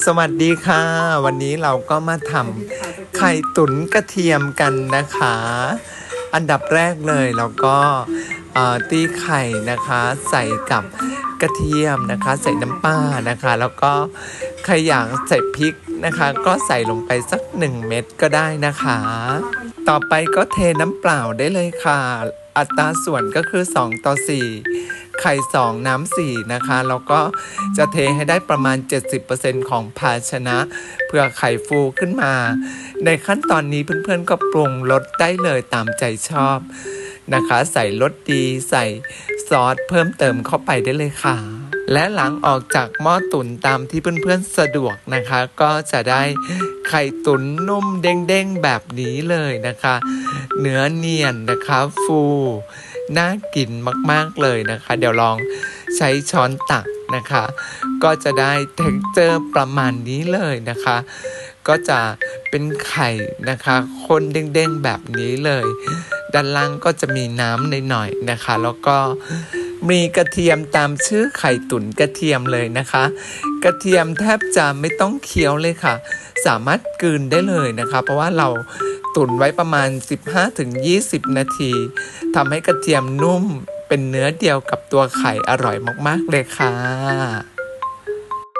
สวัสดีค่ะ วันนี้เราก็มาทำไข่ตุ๋นกระเทียมกันนะคะ อันดับแรกเลยเราก็ตีไข่นะคะใส่กับกระเทียมนะคะ ใส่น้ำปลานะคะ แล้วก็ใครอยากใส่พริกนะคะ ก็ใส่ลงไปสักหนึ่งเม็ดก็ได้นะคะ ต่อไปก็เทน้ำเปล่าได้เลยค่ะ อัตราส่วนก็คือ 2 ต่อ 4 ไข่2น้ำ4นะคะแล้วก็จะเทให้ได้ประมาณ 70%ของภาชนะเพื่อไข่ฟูขึ้นมา ในขั้นตอนนี้เพื่อนๆก็ปรุงรสได้เลยตามใจชอบนะคะ ใส่รสดีใส่ซอสเพิ่มเติมเข้าไปได้เลยค่ะ และหลังออกจากหม้อตุ๋นตามที่เพื่อนๆสะดวกนะคะ ก็จะได้ไข่ตุ๋นนุ่มเด้งๆแบบนี้เลยนะคะ เนื้อเนียนนะคะฟูน่ากินมากๆเลยนะคะ เดี๋ยวลองใช้ช้อนตักนะคะ ก็จะได้เท็กเจอร์ประมาณนี้เลยนะคะ ก็จะเป็นไข่นะคะคนเด้งๆแบบนี้เลย ด้านล่างก็จะมีน้ำหน่อยๆนะคะ แล้วก็มีกระเทียมตามชื่อไข่ตุ๋นกระเทียมเลยนะคะ กระเทียมแทบจะไม่ต้องเคี้ยวเลยค่ะ สามารถกลืนได้เลยนะคะ เพราะว่าเรา ตุ๋นไว้ประมาณ 15-20 นาทีทำให้กระเทียมนุ่มเป็นเนื้อเดียวกับตัวไข่อร่อยมาก ๆ เลยค่ะ